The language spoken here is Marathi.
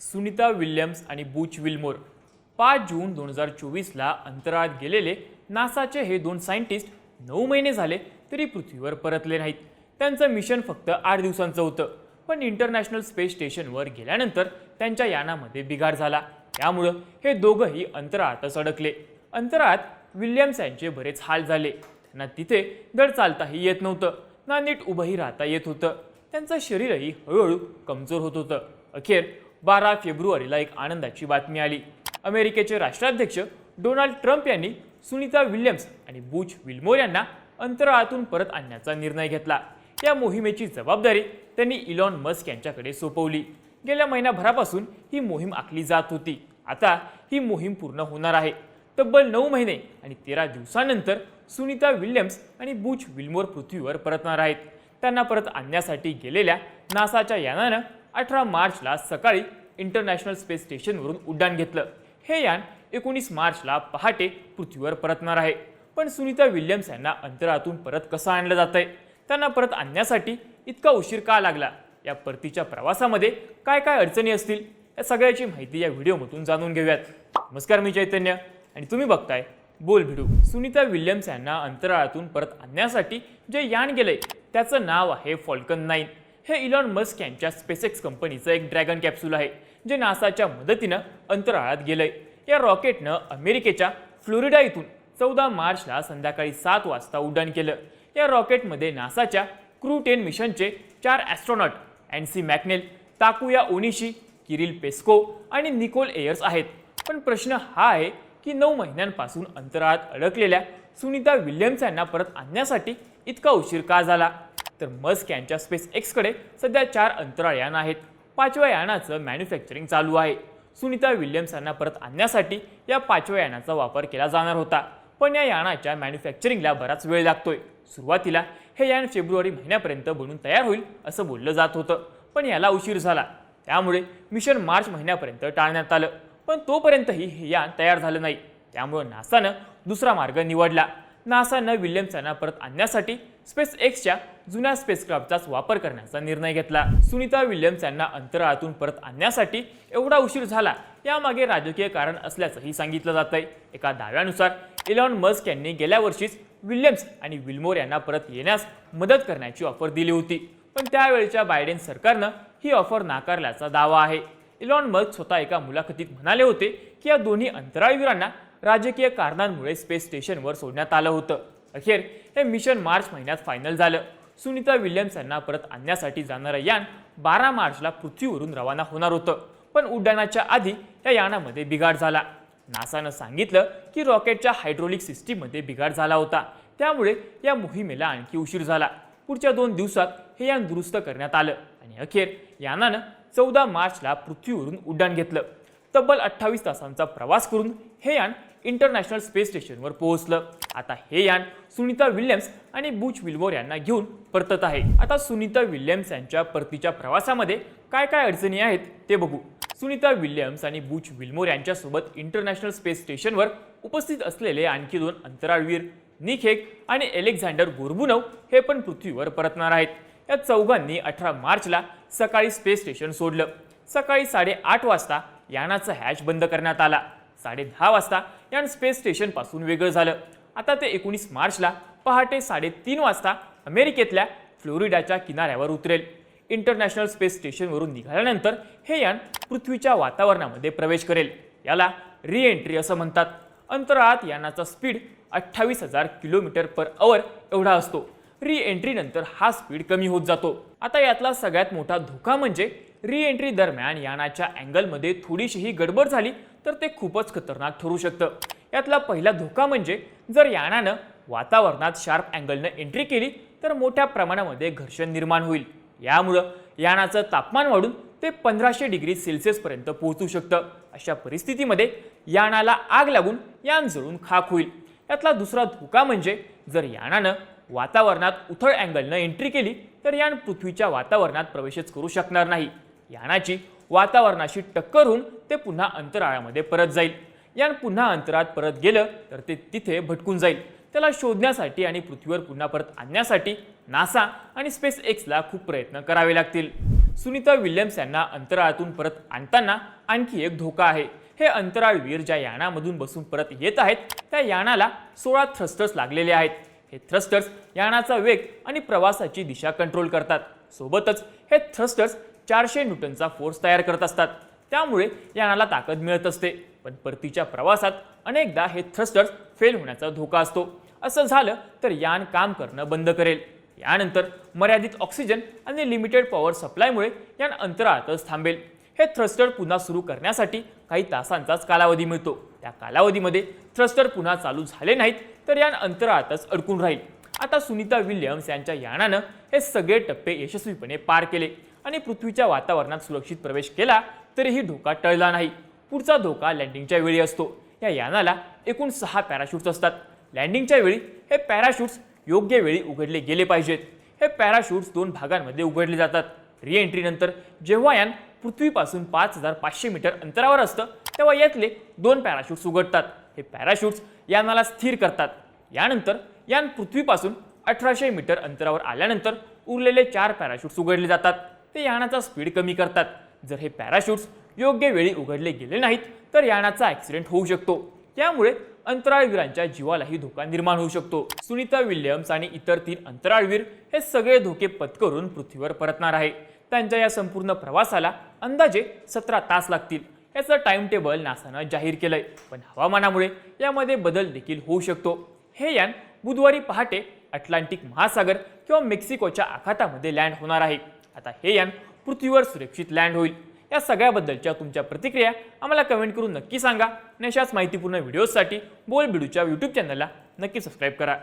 सुनीता विल्यम्स आणि बुच विल्मोर. पाच जून दोन हजार चोवीसला अंतराळात गेलेले नासाचे हे दोन सायंटिस्ट नऊ महिने झाले तरी पृथ्वीवर परतले नाहीत. त्यांचं मिशन फक्त आठ दिवसांचं होतं. पण इंटरनॅशनल स्पेस स्टेशनवर गेल्यानंतर त्यांच्या यानामध्ये बिघाड झाला. त्यामुळं हे दोघंही अंतराळातच अडकले. अंतराळात विल्यम्स यांचे बरेच हाल झाले. त्यांना तिथे दड चालताही येत नव्हतं. ना नीट उभंही राहता येत होतं. त्यांचं शरीरही हळूहळू कमजोर होत होतं. अखेर बारा फेब्रुवारीला एक आनंदाची बातमी आली. अमेरिकेचे राष्ट्राध्यक्ष डोनाल्ड ट्रम्प यांनी सुनीता विल्यम्स आणि बुच विल्मोर यांना अंतराळातून परत आणण्याचा निर्णय घेतला. या मोहिमेची जबाबदारी त्यांनी इलॉन मस्क यांच्याकडे सोपवली. गेल्या महिनाभरापासून ही मोहीम आखली जात होती. आता ही मोहीम पूर्ण होणार आहे. तब्बल नऊ महिने आणि तेरा दिवसानंतर सुनीता विल्यम्स आणि बुच विल्मोर पृथ्वीवर परतणार आहेत. त्यांना परत आणण्यासाठी गेलेल्या नासाच्या यानानं अठरा मार्चला सकाळी इंटरनॅशनल स्पेस स्टेशनवरून उड्डाण घेतलं. हे यान एकोणीस मार्चला पहाटे पृथ्वीवर परतणार आहे. पण सुनीता विल्यम्स यांना अंतरातून परत कसं आणलं जात आहे त्यांना परत आणण्यासाठी इतका उशीर का लागला? या परतीच्या प्रवासामध्ये काय काय अडचणी असतील? या सगळ्याची माहिती या व्हिडिओमधून जाणून घेऊयात. नमस्कार मी चैतन्य आणि तुम्ही बघताय बोल भिडू. सुनीता विल्यम्स यांना अंतराळातून परत आणण्यासाठी जे यान गेलंय त्याचं नाव आहे फॉल्कन नाईन. हे इलॉन मस्क यांच्या स्पेसएक्स कंपनीचं एक ड्रॅगन कॅप्सूल आहे जे नासाच्या मदतीनं अंतराळात गेलंय. या रॉकेटनं अमेरिकेच्या फ्लोरिडा इथून चौदा मार्चला संध्याकाळी सात वाजता उड्डाण केलं. या रॉकेटमध्ये नासाच्या क्रू टेन मिशनचे चार astronaut Anne McClain Takuya Onishi Kirill Peskov आणि निकोल एयर्स आहेत. पण प्रश्न हा आहे की नऊ महिन्यांपासून अंतराळात अडकलेल्या सुनीता विल्यम्स यांना परत आणण्यासाठी इतका उशीर का झाला? तर मस्क यांच्या स्पेस एक्सकडे सध्या चार अंतराळ यान आहेत. पाचव्या यानाचं मॅन्युफॅक्चरिंग चालू आहे. सुनीता विल्यम्स यांना परत आणण्यासाठी या पाचव्या यानाचा वापर केला जाणार होता. पण या यानाच्या मॅन्युफॅक्चरिंगला बराच वेळ लागतोय. सुरुवातीला हे यान फेब्रुवारी महिन्यापर्यंत बनून तयार होईल असं बोललं जात होतं. पण याला उशीर झाला. त्यामुळे मिशन मार्च महिन्यापर्यंत टाळण्यात आलं. पण तोपर्यंतही हे यान तयार झालं नाही. त्यामुळं नासानं दुसरा मार्ग निवडला. नासानं विल्यम्स यांना परत आणण्यासाठी स्पेस एक्सच्या जुन्या स्पेसक्राफ्टचाच वापर करण्याचा निर्णय घेतला. सुनीता विल्यम्स यांना अंतराळातून परत आणण्यासाठी एवढा उशीर झाला यामागे राजकीय कारण असल्याचंही सांगितलं जात आहे एका दाव्यानुसार इलॉन मस्क यांनी गेल्या वर्षीच विल्यम्स आणि विल्मोर यांना परत येण्यास मदत करण्याची ऑफर दिली होती. पण त्यावेळच्या बायडेन सरकारनं ही ऑफर नाकारल्याचा दावा आहे. इलॉन मस्क स्वतः एका मुलाखतीत म्हणाले होते की या दोन्ही अंतराळवीरांना राजकीय कारणांमुळे स्पेस स्टेशनवर सोडण्यात आलं होतं. अखेर हे मिशन मार्च महिन्यात फायनल झालं. सुनीता विल्यम्स यांना परत आणण्यासाठी जाणारं यान बारा मार्चला पृथ्वीवरून रवाना होणार होतं. पण उड्डाणाच्या आधी या यानामध्ये बिघाड झाला. नासानं सांगितलं की रॉकेटच्या हायड्रोलिक सिस्टीममध्ये बिघाड झाला होता. त्यामुळे या मोहिमेला आणखी उशीर झाला. पुढच्या दोन दिवसात हे यान दुरुस्त करण्यात आलं आणि अखेर यानानं चौदा मार्चला पृथ्वीवरून उड्डाण घेतलं. तब्बल अठ्ठावीस तासांचा प्रवास करून हे यान इंटरनॅशनल स्पेस स्टेशनवर पोहोचलं. आता हे यान सुनीता विल्यम्स आणि बुच विल्मोर यांना घेऊन परतत आहे. आता सुनीता विल्यम्स यांच्या परतीच्या प्रवासामध्ये काय काय अडचणी आहेत ते बघू. सुनीता विल्यम्स आणि बुच विल्मोर यांच्यासोबत इंटरनॅशनल स्पेस स्टेशनवर उपस्थित असलेले आणखी दोन अंतराळवीर निखेक आणि एलेक्झांडर गोरबुनव हे पण पृथ्वीवर परतणार आहेत. या चौघांनी अठरा मार्चला सकाळी स्पेस स्टेशन सोडलं. सकाळी साडेआठ वाजता यानाचं हॅच बंद करण्यात आला. साडे दहा वाजता यान स्पेस स्टेशनपासून वेगळं झालं. आता ते एकोणीस मार्चला पहाटे साडेतीन वाजता अमेरिकेतल्या फ्लोरिडाच्या किनाऱ्यावर उतरेल. इंटरनॅशनल स्पेस स्टेशनवरून निघाल्यानंतर हे यान पृथ्वीच्या वातावरणामध्ये प्रवेश करेल. याला री एंट्री असं म्हणतात. अंतराळात यानाचा स्पीड अठ्ठावीस हजार किलोमीटर पर अवर एवढा असतो. री एंट्रीनंतर हा स्पीड कमी होत जातो. आता यातला सगळ्यात मोठा धोका म्हणजे री एंट्री दरम्यान यानाच्या अँगलमध्ये थोडीशीही गडबड झाली तर ते खूपच खतरनाक ठरू शकतं. यातला पहिला धोका म्हणजे जर यानानं वातावरणात शार्प अँगलनं एंट्री केली तर मोठ्या प्रमाणामध्ये घर्षण निर्माण होईल. यामुळं यानाचं तापमान वाढून ते पंधराशे डिग्री सेल्सिअसपर्यंत पोहोचू शकतं. अशा परिस्थितीमध्ये यानाला आग लागून यान जळून खाक होईल. यातला दुसरा धोका म्हणजे जर यानानं वातावरणात उथळ अँगलनं एंट्री केली तर यान पृथ्वीच्या वातावरणात प्रवेशच करू शकणार नाही. यानाची वातावरणाशी टक्कर होऊन ते पुन्हा अंतराळामध्ये परत जाईल. यान पुन्हा अंतरात परत गेलं तर ते तिथे भटकून जाईल. त्याला शोधण्यासाठी आणि पृथ्वीवर पुन्हा परत आणण्यासाठी नासा आणि स्पेस एक्सला खूप प्रयत्न करावे लागतील. सुनीता विल्यम्स यांना अंतराळातून परत आणताना आणखी एक धोका आहे. हे अंतराळवीर ज्या यानामधून बसून परत येत आहेत त्या यानाला सोळा थ्रस्टर्स लागलेले आहेत. हे थ्रस्टर्स यानाचा वेग आणि प्रवासाची दिशा कंट्रोल करतात. सोबतच हे थ्रस्टर्स चारशे न्यूटनचा फोर्स तयार करत असतात. त्यामुळे यानाला ताकद मिळत असते. पण परतीच्या प्रवासात अनेकदा हे थ्रस्टर्स फेल होण्याचा धोका असतो. असं झालं तर यान काम करणं बंद करेल. यानंतर मर्यादित ऑक्सिजन आणि लिमिटेड पॉवर सप्लायमुळे यान अंतराळातच थांबेल. हे थ्रस्टर पुन्हा सुरू करण्यासाठी काही तासांचाच कालावधी मिळतो. त्या कालावधीमध्ये थ्रस्टर पुन्हा चालू झाले नाहीत तर यान अंतराळातच अडकून राहील. आता सुनीता विल्यम्स यांच्या यानानं हे सगळे टप्पे यशस्वीपणे पार केले आणि पृथ्वीच्या वातावरणात सुरक्षित प्रवेश केला तरीही धोका टळला नाही. पुढचा धोका लँडिंगच्या वेळी असतो. या यानाला एकूण सहा पॅराशूट्स असतात. लँडिंगच्या वेळी हे पॅराशूट्स योग्य वेळी उघडले गेले पाहिजेत. हे पॅराशूट्स दोन भागांमध्ये उघडले जातात. रिएंट्रीनंतर जेव्हा यान पृथ्वीपासून पाच हजार पाचशे मीटर अंतरावर असतं तेव्हा यातले दोन पॅराशूट्स उघडतात. हे पॅराशूट्स यानाला स्थिर करतात. यानंतर यान पृथ्वीपासून अठराशे मीटर अंतरावर आल्यानंतर उरलेले चार पॅराशूट्स उघडले जातात. ते यानाचा स्पीड कमी करतात. जर हे पॅराशूट्स योग्य वेळी उघडले गेले नाहीत तर यानाचा ॲक्सिडेंट होऊ शकतो. त्यामुळे अंतराळवीरांच्या जीवालाही धोका निर्माण होऊ शकतो. सुनीता विल्यम्स आणि इतर तीन अंतराळवीर हे सगळे धोके पत्करून पृथ्वीवर परतणार आहे. त्यांच्या या संपूर्ण प्रवासाला अंदाजे सतरा तास लागतील. याचं टाइम टेबल नासानं जाहीर केलंय. पण हवामानामुळे यामध्ये बदल देखील होऊ शकतो. हे यान बुधवारी पहाटे अटलांटिक महासागर किंवा मेक्सिकोच्या आखातामध्ये लँड होणार आहे. आता हे यान पृथ्वीवर सुरक्षित लँड होईल. या सगळ्याबद्दलच्या तुमच्या प्रतिक्रिया आम्हाला कमेंट करून नक्की सांगा. आणि अशाच माहितीपूर्ण व्हिडिओजसाठी बोल बिडूच्या यूट्यूब चॅनलला नक्की सबस्क्राईब करा.